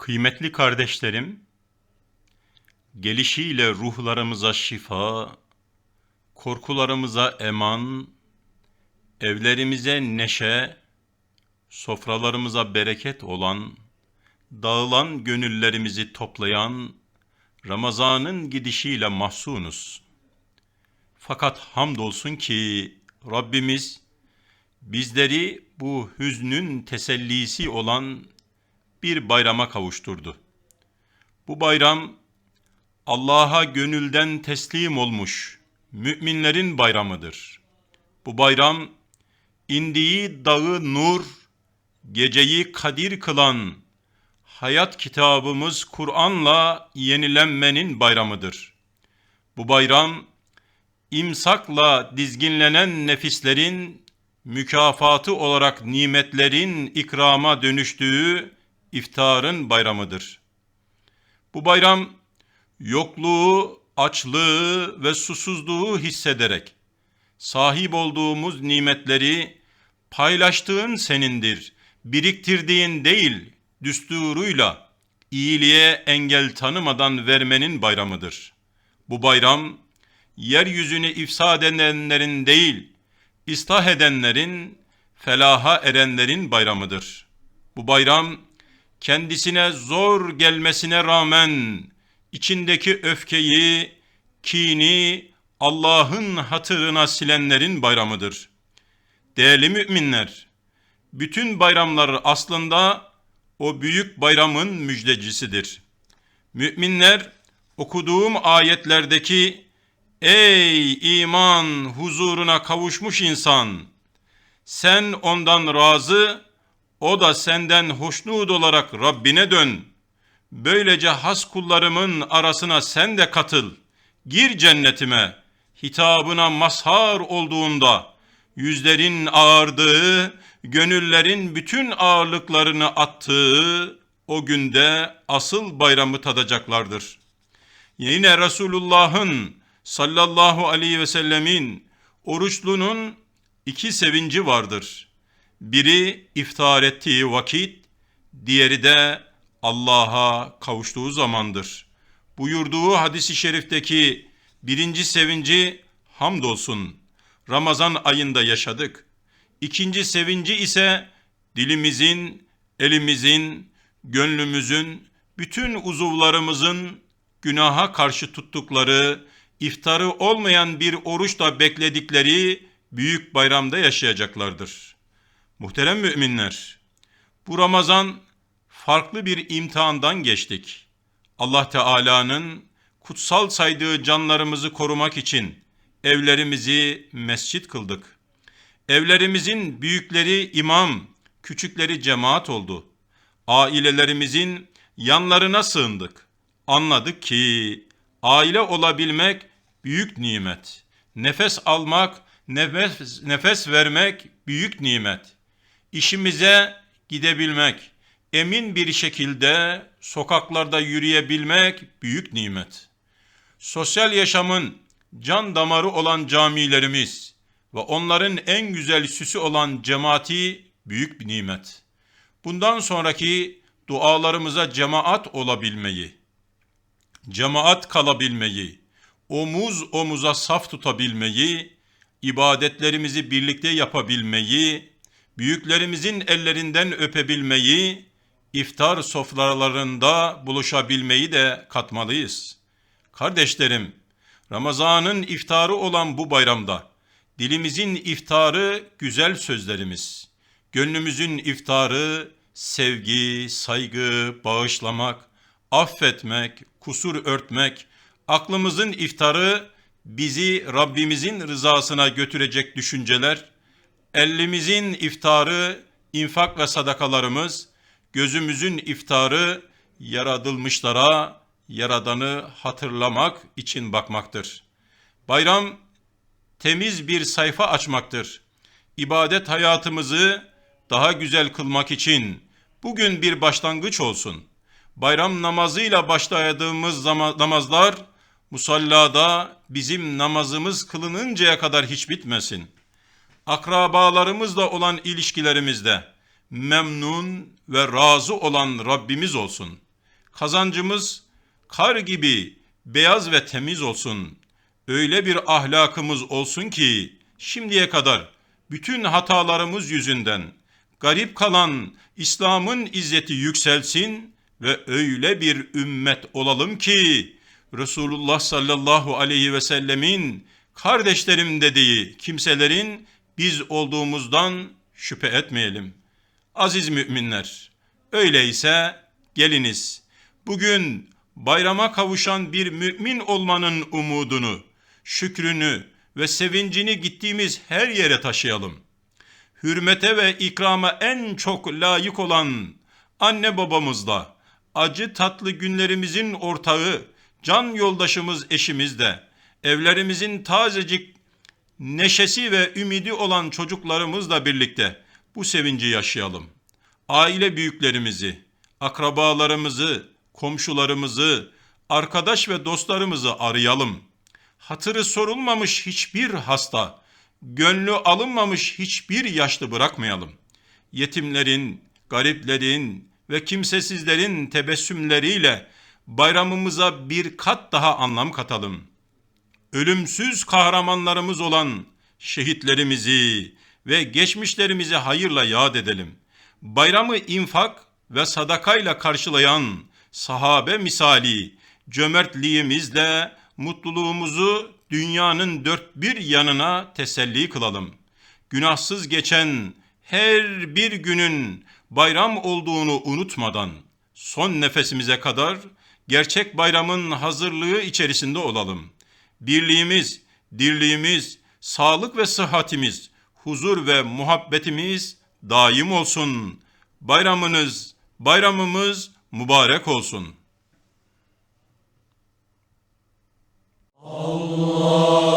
Kıymetli kardeşlerim, gelişiyle ruhlarımıza şifa, korkularımıza eman, evlerimize neşe, sofralarımıza bereket olan, dağılan gönüllerimizi toplayan Ramazan'ın gidişiyle mahzunuz. Fakat hamdolsun ki Rabbimiz bizleri bu hüznün tesellisi olan bir bayrama kavuşturdu. Bu bayram Allah'a gönülden teslim olmuş müminlerin bayramıdır. Bu bayram indiği dağı nur, geceyi kadir kılan hayat kitabımız Kur'an'la yenilenmenin bayramıdır. Bu bayram imsakla dizginlenen nefislerin mükafatı olarak nimetlerin ikrama dönüştüğü iftarın bayramıdır. Bu bayram yokluğu, açlığı ve susuzluğu hissederek sahip olduğumuz nimetleri paylaştığın senindir, biriktirdiğin değil, düsturuyla iyiliğe engel tanımadan vermenin bayramıdır. Bu bayram yeryüzünü ifsad edenlerin değil, istah edenlerin, felaha erenlerin bayramıdır. Bu bayram kendisine zor gelmesine rağmen içindeki öfkeyi, kini Allah'ın hatırına silenlerin bayramıdır. Değerli müminler, bütün bayramlar aslında o büyük bayramın müjdecisidir. Müminler okuduğum ayetlerdeki ey iman huzuruna kavuşmuş insan sen ondan razı o da senden hoşnut olarak Rabbine dön. Böylece has kullarımın arasına sen de katıl. Gir cennetime. Hitabına mazhar olduğunda yüzlerin ağardığı, gönüllerin bütün ağırlıklarını attığı o günde asıl bayramı tadacaklardır. Yine Resulullah'ın sallallahu aleyhi ve sellemin oruçlunun iki sevinci vardır.'' Biri iftar ettiği vakit, diğeri de Allah'a kavuştuğu zamandır. Buyurduğu hadisi şerifteki birinci sevinci hamdolsun. Ramazan ayında yaşadık. İkinci sevinci ise dilimizin, elimizin, gönlümüzün, bütün uzuvlarımızın günaha karşı tuttukları, iftarı olmayan bir oruçla bekledikleri büyük bayramda yaşayacaklardır.'' Muhterem müminler, bu Ramazan farklı bir imtihandan geçtik. Allah Teala'nın kutsal saydığı canlarımızı korumak için evlerimizi mescit kıldık. Evlerimizin büyükleri imam, küçükleri cemaat oldu. Ailelerimizin yanlarına sığındık. Anladık ki aile olabilmek büyük nimet. Nefes almak, nefes, nefes vermek büyük nimet.'' İşimize gidebilmek, emin bir şekilde sokaklarda yürüyebilmek büyük nimet. Sosyal yaşamın can damarı olan camilerimiz ve onların en güzel süsü olan cemaati büyük bir nimet. Bundan sonraki dualarımıza cemaat olabilmeyi, cemaat kalabilmeyi, omuz omuza saf tutabilmeyi, ibadetlerimizi birlikte yapabilmeyi, büyüklerimizin ellerinden öpebilmeyi, iftar sofralarında buluşabilmeyi de katmalıyız. Kardeşlerim, Ramazan'ın iftarı olan bu bayramda dilimizin iftarı güzel sözlerimiz, gönlümüzün iftarı sevgi, saygı, bağışlamak, affetmek, kusur örtmek, aklımızın iftarı bizi Rabbimizin rızasına götürecek düşünceler, Elimizin iftarı infak ve sadakalarımız, gözümüzün iftarı yaratılmışlara yaradanı hatırlamak için bakmaktır. Bayram temiz bir sayfa açmaktır. İbadet hayatımızı daha güzel kılmak için bugün bir başlangıç olsun. Bayram namazıyla başladığımız namazlar musallada bizim namazımız kılınıncaya kadar hiç bitmesin.'' Akrabalarımızla olan ilişkilerimizde memnun ve razı olan Rabbimiz olsun. Kazancımız kar gibi beyaz ve temiz olsun. Öyle bir ahlakımız olsun ki şimdiye kadar bütün hatalarımız yüzünden garip kalan İslam'ın izzeti yükselsin ve öyle bir ümmet olalım ki Resulullah sallallahu aleyhi ve sellemin kardeşlerim dediği kimselerin biz olduğumuzdan şüphe etmeyelim. Aziz müminler, öyleyse geliniz bugün bayrama kavuşan bir mümin olmanın umudunu, şükrünü ve sevincini gittiğimiz her yere taşıyalım. Hürmete ve ikrama en çok layık olan anne babamızla, acı tatlı günlerimizin ortağı, can yoldaşımız eşimiz de, evlerimizin tazecik neşesi ve ümidi olan çocuklarımızla birlikte bu sevinci yaşayalım. Aile büyüklerimizi, akrabalarımızı, komşularımızı, arkadaş ve dostlarımızı arayalım. Hatırı sorulmamış hiçbir hasta, gönlü alınmamış hiçbir yaşlı bırakmayalım. Yetimlerin, gariplerin ve kimsesizlerin tebessümleriyle bayramımıza bir kat daha anlam katalım. Ölümsüz kahramanlarımız olan şehitlerimizi ve geçmişlerimizi hayırla yad edelim. Bayramı infak ve sadakayla karşılayan sahabe misali cömertliğimizle mutluluğumuzu dünyanın dört bir yanına teselli kılalım. Günahsız geçen her bir günün bayram olduğunu unutmadan son nefesimize kadar gerçek bayramın hazırlığı içerisinde olalım. Birliğimiz, dirliğimiz, sağlık ve sıhhatimiz, huzur ve muhabbetimiz daim olsun. Bayramınız, bayramımız mübarek olsun. Allah